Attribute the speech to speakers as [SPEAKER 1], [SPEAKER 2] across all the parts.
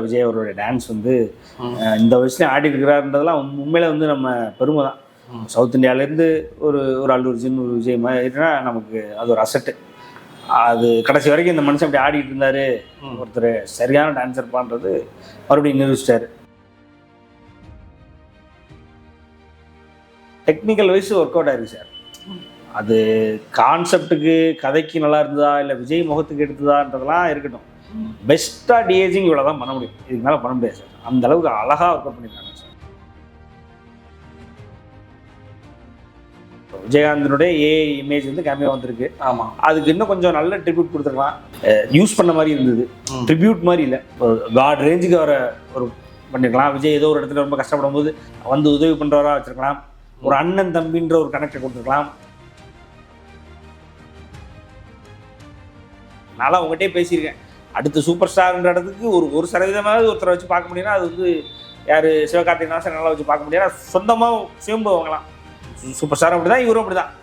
[SPEAKER 1] விஜய் அவருடைய டான்ஸ் வந்து இந்த வயசுல ஆடி இருக்கிறாருன்றதெல்லாம் உண்- உண்மையில வந்து நம்ம பெருமை தான் சவுத் இந்தியாவிலேருந்து ஒரு ஒரு அல்லு அர்ஜுன் ஒரு விஜய் மாதிரினா நமக்கு அது ஒரு அசட்டு அது கடைசி வரைக்கும் இந்த மனுஷன் அப்படி ஆடிட்டு இருந்தாரு. ஒருத்தர் சரியான டான்ஸர் பண்ணுறது மறுபடியும் நிரூபிச்சிட்டாரு. டெக்னிக்கல் வைஸ் ஒர்க் அவுட் ஆயிருக்கு சார் அது கான்செப்ட்டுக்கு கதைக்கு நல்லா இருந்ததா இல்லை விஜய் முகத்துக்கு எடுத்ததான்றதெல்லாம் இருக்கட்டும். பெஸ்ட்டாக டிஏஜிங் இவ்வளோ தான் பண்ண முடியும். இதுக்கு மேலே பண்ண முடியாது சார். அந்த அளவுக்கு அழகாக ஒர்க் அவுட் பண்ணியிருக்காங்க சார். விஜயகாந்தனுடைய ஏ இமேஜ் வந்து கேமியா வந்திருக்கு.
[SPEAKER 2] ஆமா.
[SPEAKER 1] அதுக்கு இன்னும் கொஞ்சம் நல்ல ட்ரிபியூட் கொடுத்துருக்கலாம். யூஸ் பண்ண மாதிரி இருந்தது. ட்ரிபியூட் மாதிரி இல்லை. காட் ரேஞ்சுக்கு அவரை ஒரு பண்ணிருக்கலாம். விஜய் ஏதோ ஒரு இடத்துல ரொம்ப கஷ்டப்படும் போது வந்து உதவி பண்ணுறவரா வச்சிருக்கலாம். ஒரு அண்ணன் தம்பின்ற ஒரு கனெக்டை கொடுத்துருக்கலாம். நான்லாம் உங்ககிட்டயே பேசியிருக்கேன். அடுத்து சூப்பர் ஸ்டார்ன்ற இடத்துக்கு ஒரு ஒரு சதவீதமாவது ஒருத்தரை வச்சு பார்க்க முடியும்னா அது வந்து யார் சிவகார்த்திகேயன் நல்லா வச்சு பார்க்க முடியாது சொந்தமாக சுயம்பு வாங்கலாம் சூப்பர் ஸ்டார் அப்படி தான் இவரும் அப்படி தான்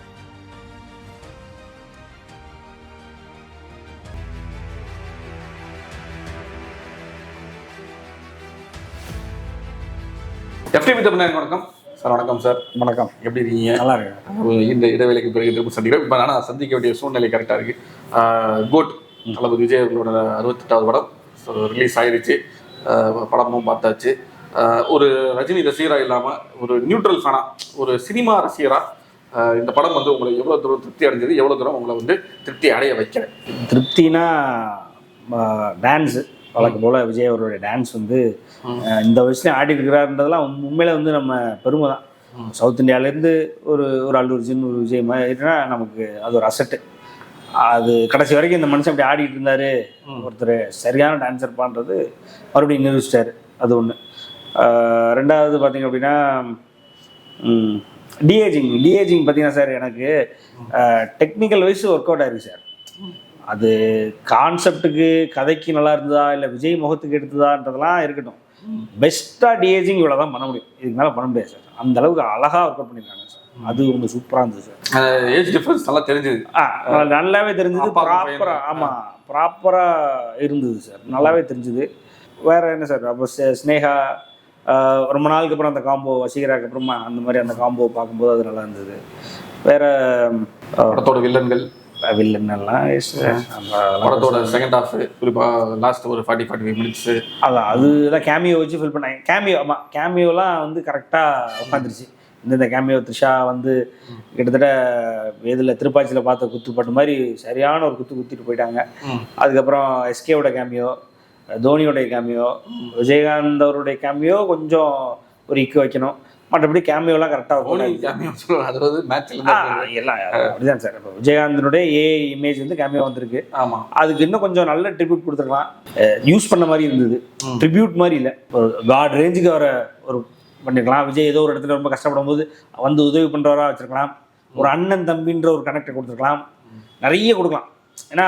[SPEAKER 2] எஃப்டிபி தமிழ் வணக்கம். சார் வணக்கம் சார்.
[SPEAKER 1] வணக்கம்.
[SPEAKER 2] எப்படி இருக்கீங்க?
[SPEAKER 1] நல்லா இருக்கு
[SPEAKER 2] இந்த இடைவேளைக்கு பிறகு திரும்ப சந்திக்கிறோம். இப்போ ஆனால் சந்திக்க வேண்டிய சூழ்நிலை கரெக்டாக இருக்கு. ஆஹ் கோட் தளபதி விஜய் அவர்களோட அறுபத்தெட்டாவது படம் ரிலீஸ் ஆயிருச்சு. ஆஹ் படமும் பார்த்தாச்சு. ஒரு ரஜினி ரசிகரா இல்லாமல் ஒரு நியூட்ரல் ஃபேனா ஒரு சினிமா ரசிகரா ஆஹ் இந்த படம் வந்து உங்களை எவ்வளோ தூரம் திருப்தி அடைஞ்சது எவ்வளோ தூரம் உங்களை வந்து திருப்தி அடைய வைக்கிறேன்
[SPEAKER 1] திருப்தினா டான்ஸு வழக்கு போல் விஜய் அவருடைய டான்ஸ் வந்து இந்த வயசுல ஆடி இருக்கிறாருன்றதெல்லாம் உண்- உண்மையில வந்து நம்ம பெருமை தான். சவுத் இந்தியாவிலேருந்து ஒரு ஒரு அல்லு அர்ஜுன் ஒரு விஜய் மாதிரினா நமக்கு அது ஒரு அசட்டு அது கடைசி வரைக்கும் இந்த மனுஷன் அப்படி ஆடிட்டு இருந்தாரு. ஒருத்தர் சரியான டான்ஸர் பண்ணுறது மறுபடியும் நிரூபிச்சிட்டாரு. அது ஒன்று ரெண்டாவது பார்த்தீங்க அப்படின்னா டிஏஜிங் டிஏஜிங் பார்த்தீங்கன்னா சார் எனக்கு டெக்னிக்கல் வைஸ் ஒர்க் அவுட் ஆயிருக்கு சார். அது கான்செப்ட்டுக்கு கதைக்கு நல்லா இருந்ததா இல்லை விஜய் முகத்துக்கு எடுத்ததான்றதெல்லாம் இருக்கட்டும். பெஸ்ட்டாக டிஏஜிங் இவ்வளோ தான் பண்ண முடியும். இதுக்கு மேலே பண்ண முடியாது சார். அந்த அளவுக்கு அழகாக ஒர்க் அவுட் பண்ணியிருக்காங்க சார். அது ரொம்ப சூப்பராக இருந்தது சார்.
[SPEAKER 2] ஏஜ் டிஃபரன்ஸ் நல்லா தெரிஞ்சது.
[SPEAKER 1] நல்லாவே தெரிஞ்சது ப்ராப்பராக. ஆமாம் ப்ராப்பராக இருந்தது சார். நல்லாவே தெரிஞ்சுது. வேற என்ன சார்? அப்போ ஸ்னே- ஸ்னேகா ரொம்ப நாளுக்கு அப்புறம் அந்த காம்போ வசீகராக்கு அப்புறமா அந்த மாதிரி அந்த காம்போ பார்க்கும்போது அது நல்லா இருந்தது. வேற
[SPEAKER 2] படத்தோட வில்லன்கள்.
[SPEAKER 1] வில்லன் அதெல்லாம்
[SPEAKER 2] படத்தோட செகண்ட் ஹாஃப் குறிப்பாக லாஸ்ட் ஒரு ஃபார்ட்டி ஃபார்ட்டி ஃபைவ் மினிட்ஸ்
[SPEAKER 1] அதான் அதுதான் கேமியோ வச்சு ஃபில் பண்ணாங்க. கேமியோ ஆமாம் கேமியோலாம் வந்து கரெக்டாக உட்காந்துருச்சு இந்த கேமியோ த்ரிஷா வந்து கிட்டத்தட்ட இதில் திருப்பாச்சியில் பார்த்த குத்துப்பாட்டு மாதிரி சரியான ஒரு குத்து குத்திட்டு போயிட்டாங்க. அதுக்கப்புறம் எஸ்கேவோட கேமியோ தோனியோடைய கேமியோ விஜயகாந்த் அவருடைய கேமியோ கொஞ்சம் ஒரு இக்கு வைக்கணும். மற்றபடி கேமியோலாம் கரெக்டாக இருக்கும்.
[SPEAKER 2] அதாவது மேட்ச்ல
[SPEAKER 1] எல்லாம் அப்படிதான் சார் இப்போ விஜயகாந்தனுடைய ஏ இமேஜ் வந்து கேமியோ வந்திருக்கு.
[SPEAKER 2] ஆமா.
[SPEAKER 1] அதுக்கு இன்னும் கொஞ்சம் நல்ல ட்ரிபியூட் கொடுத்துருக்கலாம். யூஸ் பண்ண மாதிரி இருந்தது. ட்ரிபியூட் மாதிரி இல்லை. காட் ரேஞ்சுக்கு அவரை ஒரு பண்ணியிருக்கலாம் விஜய் ஏதோ ஒரு இடத்துல ரொம்ப கஷ்டப்படும் போது வந்து உதவி பண்ணுறவராக வச்சுருக்கலாம். ஒரு அண்ணன் தம்பின்ற ஒரு கனெக்டை கொடுத்துருக்கலாம். நிறைய கொடுக்கலாம். ஏன்னா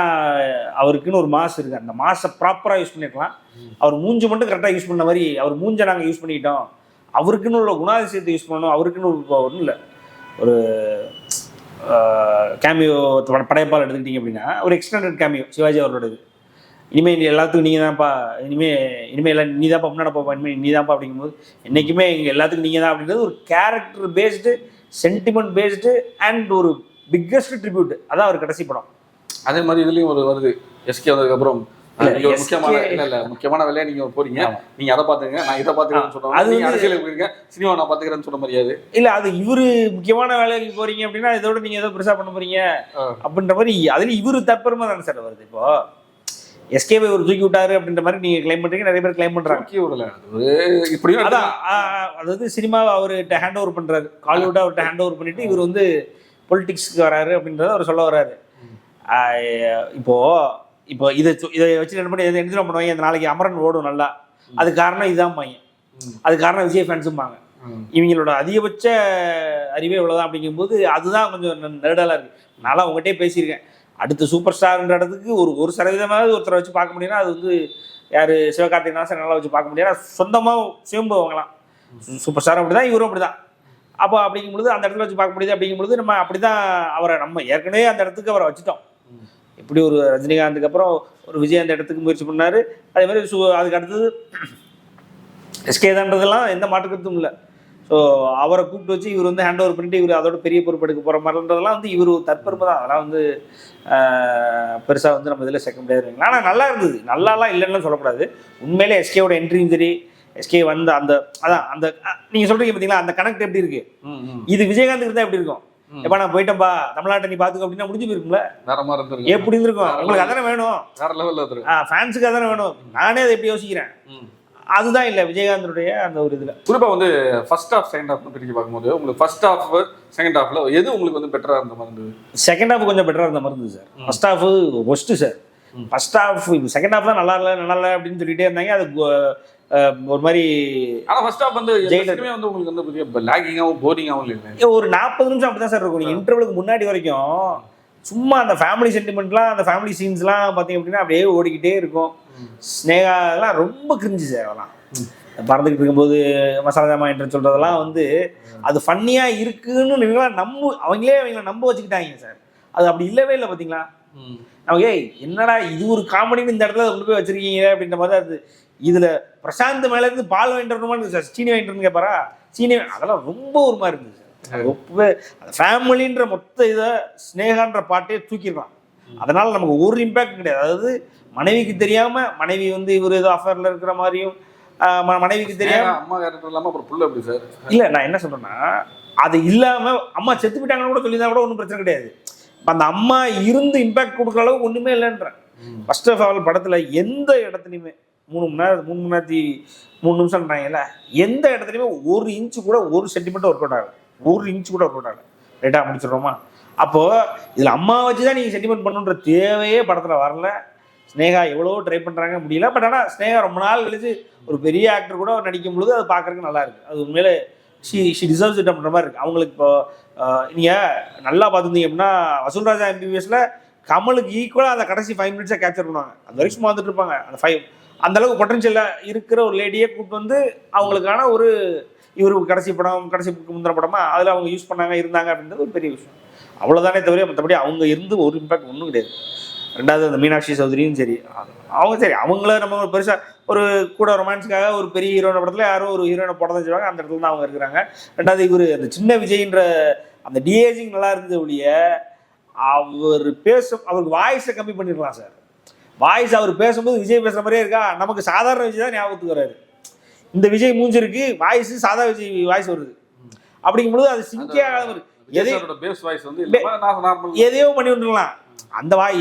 [SPEAKER 1] அவருக்குன்னு ஒரு மாஸ் இருக்குது அந்த மாசை ப்ராப்பராக யூஸ் பண்ணியிருக்கலாம் அவர் மூஞ்சு மட்டும் கரெக்டாக யூஸ் பண்ண மாதிரி அவர் மூஞ்சை நாங்கள் யூஸ் பண்ணிக்கிட்டோம். அவருக்குன்னு உள்ள குணாதிசயத்தை யூஸ் பண்ணணும். அவருக்குன்னு ஒரு ஒன்றும் இல்லை ஒரு கேமியோ படைப்பால் எடுத்துக்கிட்டீங்க அப்படின்னா ஒரு எக்ஸ்டெண்டட் கேமியோ சிவாஜி அவரோடது இனிமேல் எல்லாத்துக்கும் நீங்கள் தான்ப்பா இனிமே இனிமேல் எல்லாம் நீ தான்ப்பா முன்னாடி போப்பா இனிமேல் நீ தான்ப்பா அப்படிங்கும்போது என்றைக்குமே எங்கள் எல்லாத்துக்கும் நீங்கள் தான் அப்படின்றது ஒரு character based sentiment based and ஒரு பிக்கஸ்ட் ட்ரிபியூட் அதான் அவர் கடைசி படம்.
[SPEAKER 2] அதே மாதிரி இதுலயும் ஒரு வருது. எஸ்கே வந்ததுக்கு அப்புறம்
[SPEAKER 1] இல்ல,
[SPEAKER 2] நீங்க ஒரு முக்கியமான இல்ல இல்ல முக்கியமான வேலையா நீங்க போறீங்க. நீங்க அதை பாத்துங்க நான் இதை பாத்துக்கிறேன்னு
[SPEAKER 1] அது
[SPEAKER 2] நீங்க அரசியல் போயிருங்க சினிமா நான் பாத்துக்கிறேன்னு சொல்ல முடியாது
[SPEAKER 1] இல்லை அது இவர் முக்கியமான வேலைக்கு போகிறீங்க அப்படின்னா இதோட நீங்கள் ஏதோ பெருசாக பண்ண போகிறீங்க
[SPEAKER 2] ஆ.
[SPEAKER 1] அப்படின்ற மாதிரி அதுலேயும் இவர் தப்பெருமை தானே சார் வருது இப்போ? எஸ்கேபை ஒரு தூக்கி விட்டாரு அப்படின்ற மாதிரி நீங்கள் க்ளைம் பண்ணுறீங்க நிறைய பேர் க்ளைம் பண்ணுறாங்க
[SPEAKER 2] தூக்கி விடல. இப்படியும்
[SPEAKER 1] அதான் அதாவது சினிமாவை அவர்கிட்ட ஹேண்ட் ஓவர் பண்றாரு. காலிவுட் அவர்கிட்ட ஹேண்ட் ஓவர் பண்ணிட்டு இவர் வந்து பொலிட்டிக்ஸ்க்கு வராரு அப்படின்றத அவர் சொல்ல வராரு. இப்போ இப்போ இதை இதை வச்சு என்ன பண்ணி என்ன பண்ணுவாங்க? இந்த நாளைக்கு அமரன் ஓடும் நல்லா. அது காரணம் இதுதான் பையன். அது காரணம் விஜய் ஃபேன்ஸும்பாங்க. இவங்களோட அதிகபட்ச அறிவே இவ்வளோதான் அப்படிங்கும்போது அதுதான் கொஞ்சம் நெருடலாக இருக்கு. நான்லாம் உங்ககிட்டயே பேசியிருக்கேன். அடுத்த சூப்பர் ஸ்டார்ன்ற இடத்துக்கு ஒரு ஒரு சதவீதமாவது ஒருத்தரை வச்சு பார்க்க முடியும்னா அது வந்து யார்? சிவகார்த்திகேயன் நல்லா வச்சு பார்க்க முடியாது சொந்தமாக சேம்பு வாங்கலாம் சூப்பர் ஸ்டார் அப்படி தான் இவரும் அப்படி தான் அப்போ அப்படிங்கும் பொழுது அந்த இடத்துல வச்சு பார்க்க முடியுது அப்படிங்கும் பொழுது நம்ம அப்படி தான் அவரை நம்ம ஏற்கனவே அந்த இடத்துக்கு அவரை வச்சுட்டோம். எப்படி ஒரு ரஜினிகாந்துக்கு அப்புறம் ஒரு விஜய் அந்த இடத்துக்கு முயற்சி பண்ணாரு. அதே மாதிரி சு அதுக்கு அடுத்தது எஸ்கே தான்றதெல்லாம் எந்த மாற்று கருத்தும் இல்லை. ஸோ அவரை கூப்பிட்டு வச்சு இவர் வந்து ஹேண்ட் ஓவர் பண்ணிட்டு இவர் அதோட பெரிய பொறுப்பு எடுக்க போகிற மாதிரின்றதெல்லாம் வந்து இவர் தற்பெருமை தான். அதெல்லாம் வந்து பெருசாக வந்து நம்ம இதில் செகண்ட் பிளேயர் ஆனால் நல்லா இருந்தது. நல்லாலாம் இல்லைன்னு சொல்லக்கூடாது. உண்மையிலே எஸ்கேவோட என்ட்ரியும் சரி எஸ்கே வந்து அந்த அதான் அந்த நீங்கள் சொல்கிறீங்க பார்த்தீங்களா அந்த கனெக்ட் எப்படி இருக்கு. இது விஜயகாந்த் இருந்தால் எப்படி இருக்கும்? எப்பா நான் போயிட்டேன்பா தமிழ்நாட்டை நீ பார்த்துக்க அப்படின்னா முடிஞ்சு போயிருக்கும்ல?
[SPEAKER 2] வேற மாதிரி இருந்திருக்கு
[SPEAKER 1] எப்படி இருந்திருக்கும்? உங்களுக்கு அதானே வேணும்?
[SPEAKER 2] வேற லெவல்ல இருந்திருக்கு
[SPEAKER 1] ஃபேன்ஸுக்கு அதானே வேணும்? நானே அதை எப்படி யோசிக்கிறேன். அதுதான் இல்லை விஜயகாந்தனுடைய அந்த ஒரு இதில்.
[SPEAKER 2] குறிப்பா வந்து ஃபர்ஸ்ட் ஹாஃப் செகண்ட் ஹாஃப் பிரிச்சு பார்க்கும்போது உங்களுக்கு ஃபர்ஸ்ட் ஹாஃப் செகண்ட் ஹாஃப்ல எது உங்களுக்கு வந்து பெட்டரா இருந்த மாதிரி இருந்தது?
[SPEAKER 1] செகண்ட் ஹாஃப் கொஞ்சம் பெட்டராக இருந்த மாதிரி இருந்தது sir first half worst sir first half second half தான் நல்லா இல்லை நல்லா இல்லை அப்படின்னு சொல்லிட்டே இருந்தாங்க. அது ஒரு மாதிரி
[SPEAKER 2] ஆனா ஃபர்ஸ்ட் ஹாஃப் வந்து. எல்லாத்துக்குமே வந்து உங்களுக்கு வந்து பெரிய லாகிங்காவும் போரிங்காவும் இல்லை.
[SPEAKER 1] ஒரு நாற்பது நிமிஷம் அப்படி தான் சார் இருக்கும் நீங்கள் இன்டர்வலுக்கு முன்னாடி வரைக்கும் சும்மா அந்த ஃபேமிலி சென்டிமெண்ட்லாம் அந்த ஃபேமிலி சீன்ஸ்லாம் பார்த்தீங்க அப்படின்னா அப்படியே ஓடிக்கிட்டே இருக்கும். ஸ்னேகா அதெல்லாம் ரொம்ப கிரிஞ்சு சார் அதெல்லாம். பறந்துக்கிட்டு இருக்கும்போது மசாலா ஜாமான் என்று சொல்கிறதெல்லாம் வந்து அது ஃபன்னியாக இருக்குன்னு நீங்களா நம்ப அவங்களே அவங்கள நம்ப வச்சுக்கிட்டாங்க சார் அது அப்படி இல்லவே இல்லை பார்த்தீங்களா? நமக்கு ஏய் என்னடா இது ஒரு காமெடின்னு இந்த இடத்துல கொண்டு போய் வச்சிருக்கீங்க? அப்படின்ற மாதிரி அது இதில் பிரசாந்த் மேல இருந்து பால் வாங்கிட்டு வரணுமான்னு சார் சீனி வாங்கிட்டு வரணும் கேட்பாரா சீனி அதெல்லாம் ரொம்ப ஒரு மாதிரி இருந்துச்சு ரொம்பவே ஃபேமிலின்ற மொத்த இதை ஸ்னேகான்ற பாட்டே தூக்கிடலாம் அதனால நமக்கு ஒரு இம்பேக்ட் கிடையாது. அதாவது மனைவிக்கு தெரியாம மனைவி வந்து இவர் ஏதோ அஃபேர்ல இருக்கிற மாதிரியும் மனைவிக்கு தெரியாம
[SPEAKER 2] அம்மா கேரக்டர் இல்லாம அப்புறம் புள்ள எப்படி சார்?
[SPEAKER 1] இல்ல நான் என்ன சொல்றேன்னா அது இல்லாம அம்மா செத்து போயிட்டாங்கன்னு கூட சொல்லியிருந்தா கூட ஒன்றும் பிரச்சனை கிடையாது. அந்த அம்மா இருந்து இம்பாக்ட் கொடுக்குற அளவுக்கு ஒண்ணுமே இல்லைன்றேன். ஃபர்ஸ்ட் ஆஃப் ஆல் படத்துல எந்த இடத்துலையுமே மூணு மணி நேரம் மூணு மணி நேரத்தி மூணு நிமிஷம்ன்றாங்கல்ல எந்த இடத்துலையுமே ஒரு இன்ச்சு கூட ஒரு சென்டிமீட்டர் ஒர்க் அவுட் ஆகும் ஒரு இன்ச்சு கூட ஒர்க் ரைட்டாக ஆகும் அப்போது முடிச்சிடுறோமா அப்போ அம்மா வச்சு தான் நீங்கள் சென்டிமெண்ட் பண்ணுன்ற தேவையே படத்தில் வரல. ஸ்னேகா எவ்வளோ ட்ரை பண்ணுறாங்க முடியல. பட் ஆனால் ஸ்னேகா ரொம்ப நாள் கழிச்சு ஒரு பெரிய ஆக்டர் கூட நடிக்கும் பொழுது அது பார்க்குறக்கு நல்லா இருக்கு. அது உண்மையிலே ஷி ஷி டிசர்வ்ஸ் இட் பண்ணுற மாதிரி இருக்குது அவங்களுக்கு இப்போ நீங்கள் நல்லா பார்த்துருந்தீங்க அப்படின்னா வசூல்ராஜா எம்பிபிஎஸில் கமலுக்கு ஈக்குவலாக அந்த கடைசி ஃபைவ் மினிட்ஸை கேப்சர் பண்ணுவாங்க. அந்த வரைக்கும் சும்மா வந்துட்டு இருப்பாங்க. அந்த ஃபைவ் அந்த அளவுக்கு இருக்கிற ஒரு லேடியை கூப்பிட்டு வந்து அவங்களுக்கான ஒரு இவருக்கு கடைசி படம் கடைசி முந்தின படமா? அதில் அவங்க யூஸ் பண்ணாங்க இருந்தாங்க அப்படின்றது ஒரு பெரிய விஷயம். அவ்வளோதானே தவிர மற்றபடி அவங்க இருந்து ஒரு இம்பாக்ட் ஒன்றும் கிடையாது. ரெண்டாவது அந்த மீனாட்சி சௌதரியும் சரி. அவங்க சரி அவங்கள நம்ம ஒரு பெருசாக ஒரு கூட ரொமான்ஸுக்காக ஒரு பெரிய ஹீரோன படத்தில் யாரோ ஒரு ஹீரோனை படம் தான் செய்வாங்க. அந்த இடத்துல தான் அவங்க இருக்கிறாங்க. ரெண்டாவது இவர் அந்த சின்ன விஜய்ன்ற அந்த டிஏஜிங் நல்லா இருந்தது ஒழிய அவர் பேசும் அவருக்கு வாய்ஸை கம்மி பண்ணிடலாம் சார். வாய்ஸ் அவர் பேசும்போது விஜய் பேசுகிற மாதிரியே இருக்கா? நமக்கு சாதாரண விஜய் தான் ஞாபகத்துக்கு வராரு இந்த விஜய் மூஞ்சி இருக்கு வாய்ஸ் சாதா விஜய் வாய்ஸ் வருது. அப்படிங்கும்போது அது சிங்கே ஆகாத ஒரு எதை
[SPEAKER 2] பேஸ் வாய்ஸ் வந்து இல்லாம நான் நார்மல்
[SPEAKER 1] எதையோ பண்ணி விட்டுருக்கலாம். அந்த வாய்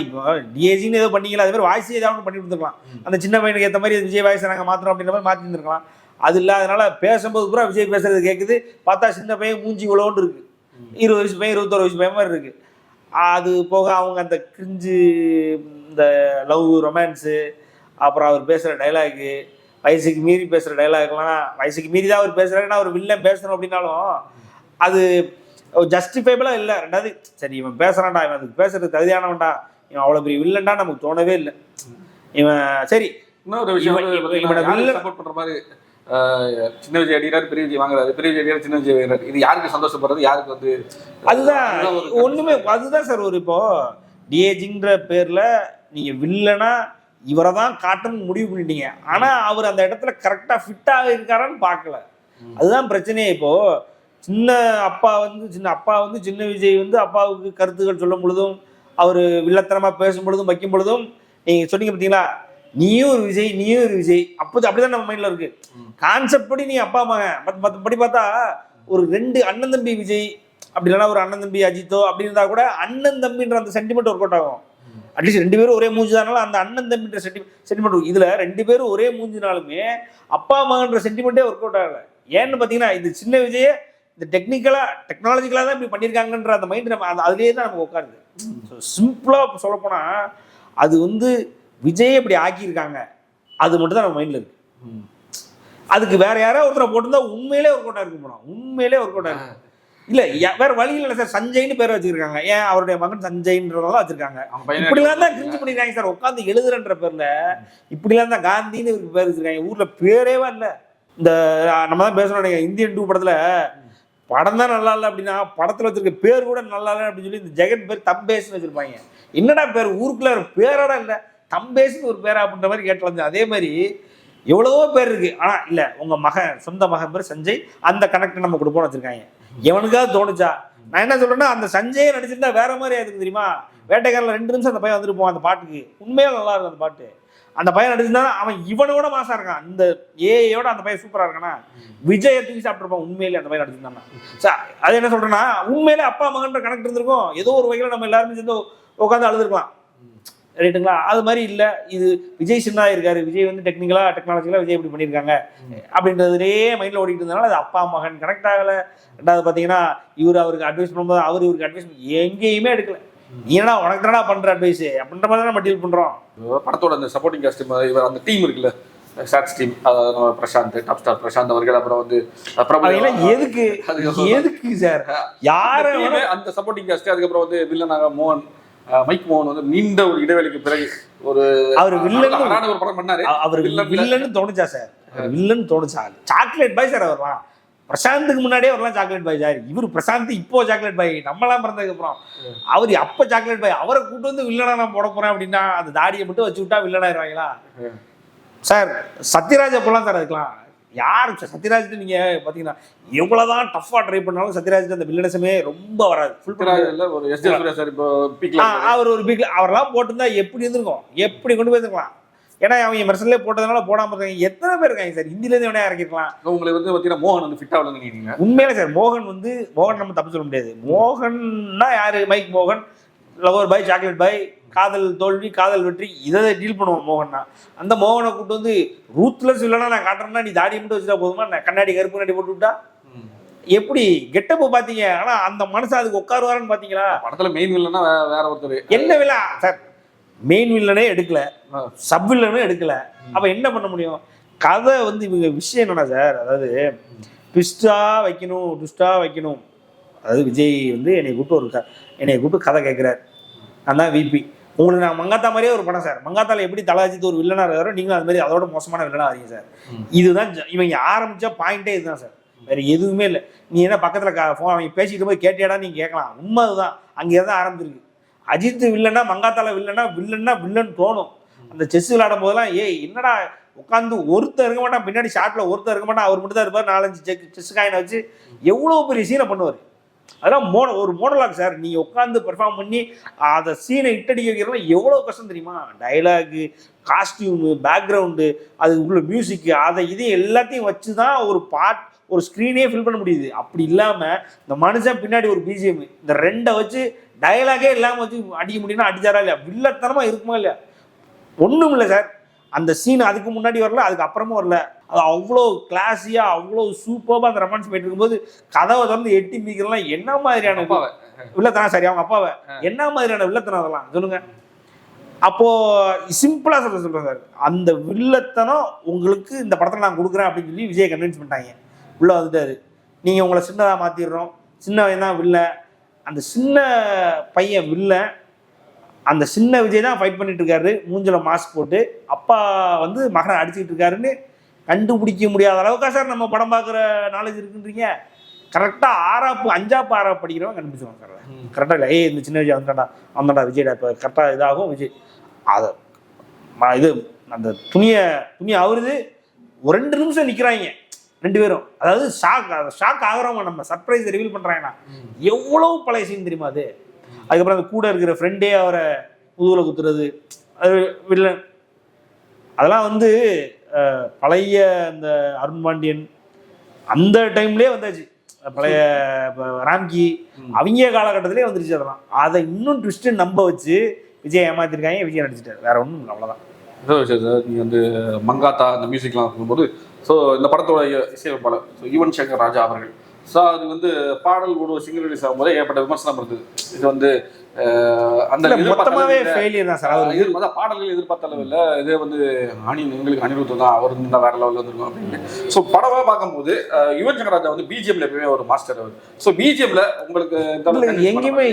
[SPEAKER 1] டிஏஜின்னு ஏதோ பண்ணிக்கல அது மாதிரி வாய்ஸ் ஏதாவது பண்ணி விட்டுருக்கலாம். அந்த சின்ன பையனுக்கு ஏற்ற மாதிரி விஜய் வாய்ஸை நாங்கள் மாற்றுறோம் அப்படின்ற மாதிரி மாற்றி இருந்திருக்கலாம் அது இல்லாதனால பேசும்போது பூரா விஜய் பேசுறது கேட்குது பார்த்தா சின்ன பையன் மூஞ்சி இவ்வளோன்னு இருக்கு. இருபது வயசு பையன் இருபத்தொரு வயசு பையன் மாதிரி இருக்கு. அது போக அவங்க அந்த கிரிஞ்சு இந்த லவ் ரொமான்ஸு அப்புறம் அவர் பேசுகிற டைலாகு வயசுக்கு மீறி பேசுகிற டைலாக்லாம் வயசுக்கு மீறி தான் அவர் பேசுகிறாருன்னா அவர் வில்லன் பேசணும் அப்படின்னாலும் அது ஜஸ்டிஃபைபிளாக இல்லை. ரெண்டாவது சரி இவன் பேசுகிறான்டா இவன் அதுக்கு பேசுறது தகுதியானவன்டா. இவன் அவ்வளோ பெரிய வில்லன்டா நமக்கு தோணவே இல்லை. இவன் சரி
[SPEAKER 2] இன்னொரு விஷயம் சப்போர்ட் பண்ற மாதிரி சின்ன விஜய் அடிக்கிறாரு பெரிய விஜய் வாங்குறாரு பெரிய விஜய் அடிக்கிறாரு சின்ன விஜய் வாங்குறாரு. இது யாருக்கு சந்தோஷப்படுறது? யாருக்கு வந்து
[SPEAKER 1] அதுதான் ஒண்ணுமே அதுதான் சார் ஒரு இப்போ டிஏஜிங்கிற பேர்ல நீங்க வில்லனா இவரை தான் காட்டணும்னு முடிவு பண்ணிட்டீங்க. ஆனா அவர் அந்த இடத்துல கரெக்டா ஃபிட்டாக இருக்காரான்னு பார்க்கல. அதுதான் பிரச்சனையே இப்போ. சின்ன அப்பா வந்து சின்ன அப்பா வந்து சின்ன விஜய் வந்து அப்பாவுக்கு கருத்துக்கள் சொல்லும் பொழுதும் அவர் வில்லத்தனமா பேசும் பொழுதும் வைக்கும் பொழுதும் நீங்க சொன்னீங்க பார்த்தீங்களா நீயும் ஒரு விஜய் நீயும் ஒரு விஜய். அப்போ அப்படிதான் நம்ம மைண்ட்ல இருக்கு. கான்செப்ட் படி நீ அப்பா மகன். மத்த- மத்தபடி பார்த்தா ஒரு ரெண்டு அண்ணன் தம்பி விஜய் அப்படி இல்லைன்னா ஒரு அண்ணன் தம்பி அஜித்தோ அப்படி இருந்தா கூட அண்ணன் தம்பின்ற அந்த சென்டிமெண்ட் ஒர்க் அவுட் ஆகும். அட்லீஸ்ட் ரெண்டு பேரும் ஒரே மூஞ்சினால அந்த அண்ணன் தம்பின்ற சென்டி சென்டிமெண்ட் இதுல ரெண்டு பேரும் ஒரே மூஞ்சினாலுமே அப்பா மகன்ற சென்டிமெண்ட்டே ஒர்க் அவுட் ஆகல. ஏன்னு பார்த்தீங்கன்னா இது சின்ன விஜய இந்த டெக்னிக்கலா டெக்னாலஜிக்கலா தான் இப்படி பண்ணியிருக்காங்கன்ற அந்த மைண்ட் நம்ம அந்த அதுலேயே தான் நமக்கு உட்காருது ஸோ சிம்பிளாக சொல்லப்போனா அது வந்து விஜயை இப்படி ஆக்கியிருக்காங்க. அது மட்டும் தான் நம்ம மைண்ட்ல இருக்கு.
[SPEAKER 2] ம்.
[SPEAKER 1] அதுக்கு வேற யாராவது ஒருத்தரை போட்டிருந்தா உண்மையிலே ஒர்க் அவுட் ஆயிருக்கும் போனோம் உண்மையிலே ஒர்க் அவுட் ஆயிருக்கும் இல்ல வேற வழி இல்லை சார். சஞ்சய்னு பேர் வச்சிருக்காங்க. ஏன் அவருடைய மகன் சஞ்சய்ன்றதெல்லாம் வச்சிருக்காங்க. இப்படிலாம் தான் கிரிஞ்சு பண்ணிருக்காங்க சார். உட்காந்து எழுதுறன்ற பேர்ல இப்படிலாம் தான் காந்தின்னு இவருக்கு பேர் வச்சிருக்காங்க. ஊர்ல பேரேவா இல்ல. இந்த நம்ம தான் பேசணும். இந்தியன் டூ படத்துல படம் தான் நல்லா இல்லை அப்படின்னா படத்துல வச்சிருக்க பேர் கூட நல்லா இல்லை அப்படின்னு சொல்லி இந்த ஜெகன் பேர் தம்பேஸ்னு வச்சிருப்பாங்க. என்னடா பேர்? ஊருக்குள்ள பேரோட இல்லை. தம்பேசுன்னு ஒரு பேரா அப்படின்ற மாதிரி கேட்டு அதே மாதிரி எவ்வளவோ பேர் இருக்கு. ஆனா இல்ல உங்க மகன் சொந்த மகன் பேர் சஞ்சய். அந்த கனெக்ட் நம்ம கொடுப்போம்னு வச்சிருக்காங்க. எவனுக்காவது தோணுச்சா? நான் என்ன சொல்றேன்னா அந்த சஞ்சயை நடிச்சிருந்தா வேற மாதிரி ஆயிருக்கு தெரியுமா? வேட்டைக்காரில் ரெண்டு நிமிஷம் அந்த பையன் வந்துருப்போம் அந்த பாட்டுக்கு. உண்மையா நல்லா இருக்கும் அந்த பாட்டு. அந்த பையன் நடிச்சிருந்தா அவன் இவனோட மாசா இருக்கான். இந்த ஏஐயோட அந்த பையன் சூப்பரா இருக்கானா? விஜயை தூக்கி சாப்பிட்டுருப்பான் உண்மையிலே அந்த பையன் நடிச்சிருந்தானா சார் அது என்ன சொல்றேன்னா உண்மையிலே அப்பா மகன்ற கனெக்ட் இருந்திருக்கும். ஏதோ ஒரு வகையில் நம்ம எல்லாருமே சேர்ந்து உட்காந்து அழுதுருக்கலாம். ரைட்டுங்களா? அது மாதிரி இல்லை. இது விஜய் சின்னா இருக்காரு விஜய் வந்து டெக்னிக்கலாக டெக்னாலஜிக்கலாக விஜய் இப்படி பண்ணியிருக்காங்க. அப்படின்றதுலேயே மைண்டில் ஓடிட்டு இருந்தனால அது அப்பா மகன் கனெக்ட் ஆகலை. ரெண்டாவது பார்த்தீங்கன்னா இவர் அவருக்கு அட்வைஸ் பண்ணும்போது அவர் இவருக்கு அட்வைஸ் எங்கேயுமே எடுக்கல. என்னடா உனக்கு என்னடா பண்ணுற அட்வைஸ் அப்படின்ற மாதிரி தான் நம்ம டீல் பண்ணுறோம்
[SPEAKER 2] படத்தோட அந்த சப்போர்ட்டிங் காஸ்ட் இவர் அந்த டீம் இருக்குல்ல shorts team Prashanth top star Prashanth அவர்கள் அப்புறம் வந்து
[SPEAKER 1] அதெல்லாம் எதுக்கு? எதுக்கு சார் யார
[SPEAKER 2] அந்த சப்போர்ட்டிங் காஸ்ட் அதுக்கப்புறம் வந்து வில்லனாக மோகன் மைக் மோகன் வந்து நீண்ட ஒரு இடைவெளிக்கு பிறகு ஒரு
[SPEAKER 1] அவர் வில்லன்
[SPEAKER 2] ஒரு படம் பண்ணாரு.
[SPEAKER 1] அவர்
[SPEAKER 2] வில்லன்
[SPEAKER 1] வில்லன்னு தோணுச்சா சார்? வில்லன்னு தோணுச்சா? சாக்லேட் பாய் சார் அவர்லாம் பிரசாந்துக்கு முன்னாடியே அவர்லாம் சாக்லேட் பாய் சார். இவர் பிரசாந்த் இப்போ சாக்லேட் பாய். நம்மலாம் பிறந்ததுக்கு அப்புறம் அவர் அப்ப சாக்லேட் பாய். அவரை கூட்டு வந்து வில்லனா நான் போட போறேன் அப்படின்னா அந்த தாடியை மட்டும் வச்சு விட்டா வில்லனாயிருவாங்களா சார் சத்யராஜ் அப்பெல்லாம் சார் அதுக்கலாம் யார் சார் சத்யராஜ் நீங்க பாத்தீங்கன்னா எவ்வளவுதான் டஃபா ட்ரை பண்ணாலும் சத்யராஜ் அந்த வில்லனசமே ரொம்ப வராது. ஃபுல்
[SPEAKER 2] ஒரு பீக்ல
[SPEAKER 1] அவர் ஒரு பிக் அவரெல்லாம் போட்டிருந்தா எப்படி இருந்திருக்கும்? எப்படி கொண்டு போயிருக்கலாம் ஏன்னா அவங்க மெர்சல்லே போட்டதுனால போடாம இருக்காங்க. எத்தனை பேர் இருக்காங்க சார் ஹிந்தில இருந்து வேணா இறக்கிருக்கலாம்
[SPEAKER 2] உங்களுக்கு வந்து பாத்தீங்கன்னா மோகன் வந்து ஃபிட் ஆகலன்னு நினைக்கிறீங்க
[SPEAKER 1] உண்மையில சார் மோகன் வந்து மோகன் நம்ம தப்பு சொல்ல முடியாது. மோகன்னா யாரு? மைக் மோகன் லவர் பாய் சாக்லேட் பாய் காதல் தோல்வி காதல் வெற்றி இதை டீல் பண்ணுவோம் மோகன்னா. அந்த மோகனை கூட்டு வந்து ரூத்லெஸ் இல்லைன்னா நான் காட்டுறேன்னா நீ தாடி மட்டும் வச்சுட்டா போதுமா? நான் கண்ணாடி கருப்பு கண்ணாடி போட்டு விட்டா? எப்படி? கெட்டப்பு பாத்தீங்க. ஆனா அந்த மனுஷன் அதுக்கு உட்காருவாருன்னு பாத்தீங்களா?
[SPEAKER 2] படத்துல மெயின் வில்லனா வேற ஒருத்தர்.
[SPEAKER 1] என்ன விழா சார் மெயின் வில்லனே எடுக்கல. சப் வில்லனும் எடுக்கல. அப்ப என்ன பண்ண முடியும்? கதை வந்து இவங்க விஷயம் என்னன்னா சார் அதாவது ட்விஸ்டா வைக்கணும் ட்விஸ்டா வைக்கணும். அதாவது விஜய் வந்து என்னை கூப்பிட்டு ஒரு என்னை கூப்பிட்டு கதை கேட்குறாரு நான் தான் விபி உங்களுக்கு நான் மங்காத்தா மாதிரியே ஒரு படம் சார். மங்காத்தால எப்படி தலாஜித்து ஒரு வில்லனா இருக்காரோ நீங்களும் அது மாதிரி அதோட மோசமான வில்லனா வரீங்க சார். இதுதான் இவங்க ஆரம்பிச்ச பாயிண்டே இதுதான் சார். வேற எதுவுமே இல்லை. நீ என்ன பக்கத்துல phone அவங்க பேசிட்டு போய் கேட்டியாடா நீங்க கேட்கலாம் உண்மை அதுதான் அங்கே தான் ஆரம்பிச்சிருக்கு. அஜித் வில்லனா மங்காத்தால வில்லனா வில்லன்னா வில்லன் தோணும். அந்த செஸ் விளையாடும் போதெல்லாம் ஏய் என்னடா உட்காந்து ஒருத்தர் இருக்க மாட்டான் பின்னாடி ஷாட்ல ஒருத்தர் இருக்க மாட்டான் அவர் மட்டும் தான் இருப்பார் நாலஞ்சு செக் செஸ் காயினை வச்சு எவ்வளோ பெரிய சீனை பண்ணுவார்? அதெல்லாம் மோட ஒரு மோடலாக் சார் நீ உட்காந்து பெர்ஃபார்ம் பண்ணி அதை சீனை இட்டடிக்க வைக்கிறதுலாம் எவ்வளோ கஷ்டம் தெரியுமா? டைலாகு காஸ்டியூமு பேக்ரவுண்டு அது உள்ள மியூசிக்கு அதை இது எல்லாத்தையும் வச்சு தான் ஒரு பாட் ஒரு ஸ்க்ரீனே ஃபில் பண்ண முடியுது. அப்படி இல்லாமல் இந்த மனுஷன் பின்னாடி ஒரு பிஜிஎம் இந்த ரெண்டை வச்சு டயலாகே இல்லாமல் வச்சு அடிக்க முடியும்னா அடிச்சாரா இல்லையா? வில்லத்தனமாக இருக்குமா இல்லையா? ஒன்றும் இல்லை சார் அந்த சீன் அதுக்கு முன்னாடி வரல அதுக்கு அப்புறமும் வரல. அது அவ்வளோ கிளாஸியாக அவ்வளோ சூப்பராக அந்த ரொமான்ஸ் போயிட்டு இருக்கும்போது கதவை திறந்து எட்டி மிதிக்கிறலாம் என்ன மாதிரியான
[SPEAKER 2] அப்பாவை.
[SPEAKER 1] வில்லத்தனம் சரி அவங்க அப்பாவை. என்ன மாதிரியான வில்லத்தனம் அதெல்லாம்? சொல்லுங்க. அப்போ சிம்பிளா சொல்ல சொல்றேன் சார். அந்த வில்லத்தனம் உங்களுக்கு இந்த படத்துல நான் கொடுக்குறேன் அப்படின்னு சொல்லி விஜய் கன்வின்ஸ் பண்ணிட்டாங்க. உள்ள வந்துட்டாரு நீங்க உங்களை சின்னதா மாத்திடுறோம். சின்னவன் தான் வில்ல. அந்த சின்ன பையன் வில்ல அந்த சின்ன விஜய் தான் ஃபைட் பண்ணிட்டு இருக்காரு. மூஞ்சில மாஸ்க் போட்டு அப்பா வந்து மகனை அடிச்சுக்கிட்டு இருக்காருன்னு கண்டுபிடிக்க முடியாத அளவுக்கா சார் நம்ம படம் பார்க்குற நாலேஜ் இருக்குன்றீங்க. கரெக்டாக ஆறாப்பு அஞ்சாப்பு ஆறாப்பு படிக்கிறவன் கண்டுபிடிச்சுவாங்க சார். கரெக்டாக இல்லை. ஏய் இந்த சின்ன விஜய் வந்துட்டாடா வந்தாடா விஜய்டா இப்போ கரெக்டாக இதாகும் விஜய். அதை இது அந்த துணியை துணி அவருது. ஒரு ரெண்டு நிமிஷம் நிற்கிறாங்க ரெண்டு பேரும். அதாவது ஷாக் ஷாக் ஆகுறவங்க நம்ம சர்ப்ரைஸ் ரிவீல் பண்ணுறாங்கன்னா எவ்வளவு பழைய சீன் தெரியுமா அது? அதுக்கப்புறம் அந்த கூட இருக்கிற ஃப்ரெண்டே அவரை முதுகுல குத்துறது அது வில்லன். அதெல்லாம் வந்து பழைய அந்த அருண் பாண்டியன் அந்த டைம்லயே வந்தாச்சு. பழைய ராம்கி. அவங்க காலகட்டத்திலே வந்துருச்சு அதெல்லாம். அதை இன்னும் ட்விஸ்ட் நம்ப வச்சு விஜய் ஏமாத்திருக்காங்க விஜய் நடிச்சிட்டாரு. வேற ஒன்றும் அவ்வளோதான்
[SPEAKER 2] இன்னொரு விஷயம் சார் நீங்க வந்து மங்காத்தா அந்த மியூசிக்லாம் இருக்கும்போது ஸோ இந்த படத்தோட இசையமைப்பாளர் ஸோ யுவன் சங்கர் ராஜா அவர்கள் ஸோ அது வந்து பாடல் கூட சிங்கிள் ரிலீஸ் ஆகும்போது ஏற்பட்ட விமர்சனம் இருந்தது. இது வந்து அந்த
[SPEAKER 1] மொத்தமாவே. ஃபெயிலியர் தான் சார். அவர்
[SPEAKER 2] அதான் பாடல்கள் எதிர்பார்த்த அளவில் இதே வந்து அணி எங்களுக்கு அனிருத் தான் அவர் இருந்தால் வேற லெவலில் வந்துருக்கும் அப்படின்னு. ஸோ படமா பார்க்கும்போது யுவன் சங்கர் ராஜா வந்து பிஜிஎம்ல எப்பயுமே ஒரு மாஸ்டர் அவர். ஸோ பிஜிஎம்ல உங்களுக்கு
[SPEAKER 1] எங்கேயுமே.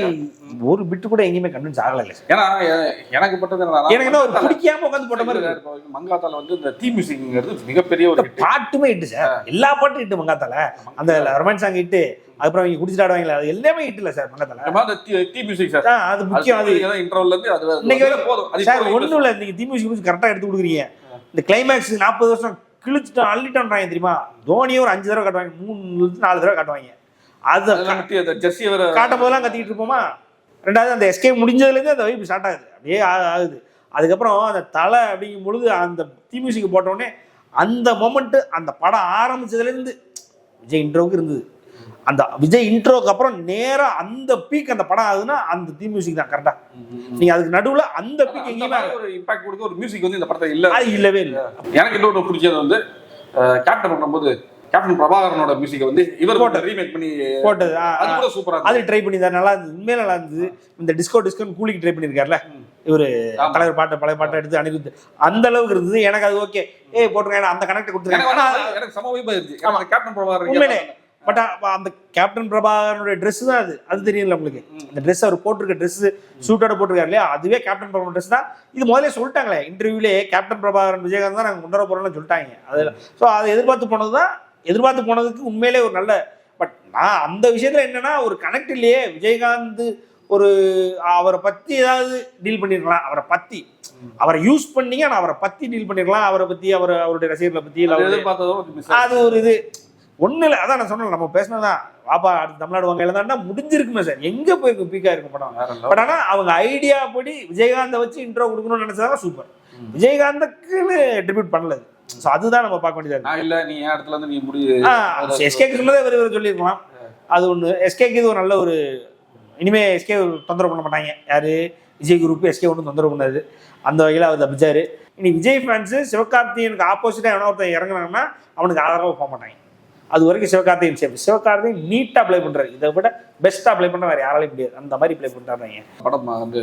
[SPEAKER 1] ஒரு பிட்டு கூட எங்கேயுமே கன்வின்ஸ் ஆகல
[SPEAKER 2] ஏன்னா எனக்கு பட்டது
[SPEAKER 1] எனக்கு என்ன ஒரு பிடிக்காம உட்காந்து போட்ட மாதிரி
[SPEAKER 2] மங்காத்தால வந்து இந்த தீ மியூசிக்ங்கிறது மிகப்பெரிய ஒரு
[SPEAKER 1] பாட்டுமே இட்டு சார். எல்லா பாட்டும் இட்டு மங்காத்தால. அந்த ரொமான்ஸ் சாங் இட்டு அப்புறம் அவங்க குடிச்சிட்டு ஆடுவாங்களே அது எல்லாமே ஹிட் இல்லை sir
[SPEAKER 2] the- the music sir.
[SPEAKER 1] அது முக்கியம் அது
[SPEAKER 2] இன்டர்வல்ல இருந்து அது
[SPEAKER 1] இன்னைக்கு
[SPEAKER 2] போதும்.
[SPEAKER 1] சார் ஒன்றும் இல்லை நீங்கள் திமுக முடிச்சு கரெக்டாக எடுத்து கொடுக்குறீங்க. இந்த கிளைமேக்ஸ் நாற்பது வருஷம் கிழிச்சிட்டு அள்ளிட்டோன்றாங்க தெரியுமா? தோனியும் ஒரு அஞ்சு தடவை காட்டுவாங்க மூணு நாலு தடவை காட்டுவாங்க. அது
[SPEAKER 2] ஜெர்சி வேற
[SPEAKER 1] காட்டும் போதெல்லாம் கத்திக்கிட்டு இருப்போமா? ரெண்டாவது அந்த எஸ்கே முடிஞ்சதுலேருந்து அந்த வைப் ஸ்டார்ட் ஆகுது. அப்படியே ஆகுது. அதுக்கப்புறம் அந்த தலை அப்படிங்கும் பொழுது அந்த தீ மியூசிக் போட்டோடனே அந்த மொமெண்ட்டு அந்த படம் ஆரம்பிச்சதுலேருந்து விஜய் இன்ட்ரோவுக்கு இருந்தது. அந்த விஜய் இன்ட்ரோவுக்கு அப்புறம் நேராக அந்த பீக் அந்த படம் ஆகுதுன்னா அந்த தீ மியூசிக் தான் கரெக்டாக நீங்கள் அதுக்கு நடுவில் அந்த பீக் எங்கேயுமே
[SPEAKER 2] ஒரு இம்பாக்ட் கொடுக்க ஒரு மியூசிக் வந்து இந்த படத்துல இல்ல.
[SPEAKER 1] அது இல்லவே இல்லை.
[SPEAKER 2] எனக்கு இன்னொரு பிடிச்சது வந்து கேப்டன் பண்ணும்போது கேப்டன் பிரபாகரனோட மியூசிக்கை வந்து இவர் போட்ட ரீமேக் பண்ணி
[SPEAKER 1] போட்டது.
[SPEAKER 2] அது. கூட சூப்பரா
[SPEAKER 1] அது ட்ரை பண்ணியிருந்தாரு. நல்லா இருந்தது. உண்மையில நல்லா இருந்தது. இந்த டிஸ்கோ டிஸ்கோன்னு கூலிக்கு ட்ரை பண்ணியிருக்காருல. இவரு. தலைவர் பாட்டு பழைய பாட்டை எடுத்து அனிருத் அந்த அளவுக்கு இருந்தது. எனக்கு அது ஓகே ஏய் போட்டுருங்க. அந்த கனெக்ட் கொடுத்துருக்காங்க.
[SPEAKER 2] எனக்கு சம வைப்பா இருந்துச்சு கேப்டன் பிரபாகரன்
[SPEAKER 1] பட் அந்த கேப்டன் பிரபாகரனுடைய Dress தான் அது. அது தெரியல உங்களுக்கு? அந்த Dress அவர் போட்டிருக்க Dress சூட்டோட போட்டிருக்காரு இல்லையா? அதுவே கேப்டன் பிரபாகரன் Dress தான். இது முதல்ல சொல்லிட்டாங்களே இன்டர்வியூலே கேப்டன் பிரபாகரன் விஜயகாந்த் தான் நாங்கள் வர போறோம்னு சொல்லிட்டாங்க. அது ஸோ அதை எதிர்பார்த்து போனது தான் எதிர்பார்த்து போனதுக்கு உண்மையிலே ஒரு நல்ல பட் நான் அந்த விஷயத்துல என்னன்னா ஒரு கனெக்ட் இல்லையே. விஜயகாந்த் ஒரு அவரை பத்தி ஏதாவது டீல் பண்ணிருக்கலாம். அவரை பத்தி. அவரை யூஸ் பண்ணீங்க ஆனா அவரை பத்தி டீல் பண்ணிருக்கலாம். அவரை பத்தி அவர் அவருடைய ரசிகர்களை
[SPEAKER 2] miss
[SPEAKER 1] அது ஒரு இது. ஒண்ணு இல்லை அதான் நான் சொன்னேன் நம்ம பேசினதான் வாப்பா அடுத்து தமிழ்நாடு வாங்க எழுதாண்டா முடிஞ்சிருக்குமே சார். எங்க போயிருக்கு பீக்கா இருக்கும் படம்?
[SPEAKER 2] வேற.
[SPEAKER 1] பட் ஆனா அவங்க ஐடியா படி விஜயகாந்தை வச்சு இன்ட்ரோ கொடுக்கணும்னு நினைச்சதா சூப்பர் விஜயகாந்துக்குன்னு ட்ரிபியூட் பண்ணல ஸோ அதுதான் நம்ம பார்க்க வேண்டியதா இருக்கு.
[SPEAKER 2] நான் இல்ல நீ இடத்துல இருந்து நீ முடி
[SPEAKER 1] எஸ்கேக்கு சொன்னதே இவர் இவர் சொல்லியிருக்கலாம். அது ஒன்று எஸ்கேக்கு இது ஒரு நல்ல ஒரு இனிமே எஸ்கே தொந்தரவு பண்ண மாட்டாங்க. யாரு? விஜய் குரூப் எஸ்கே ஒன்றும் தொந்தரவு பண்ணாது. அந்த வகையில் அவர் தப்பிச்சாரு. இனி விஜய் ஃபேன்ஸு சிவகார்த்திகனுக்கு ஆப்போசிட்டாக எவனோ ஒருத்தன் இறங்குனாங்கன்னா அவனுக்கு ஆதரவாக போக மாட்டாங்க. அது வரைக்கும் சிவகார்த்திகன் சேஃப் சிவகார்த்திகன் நீட்டாக ப்ளே பண்ணுறாரு இதை விட பெஸ்ட்டாக ப்ளே பண்ண வேறு யாராலையும் முடியாது. அந்த மாதிரி ப்ளே பண்ணுறாங்க
[SPEAKER 2] படம் வந்து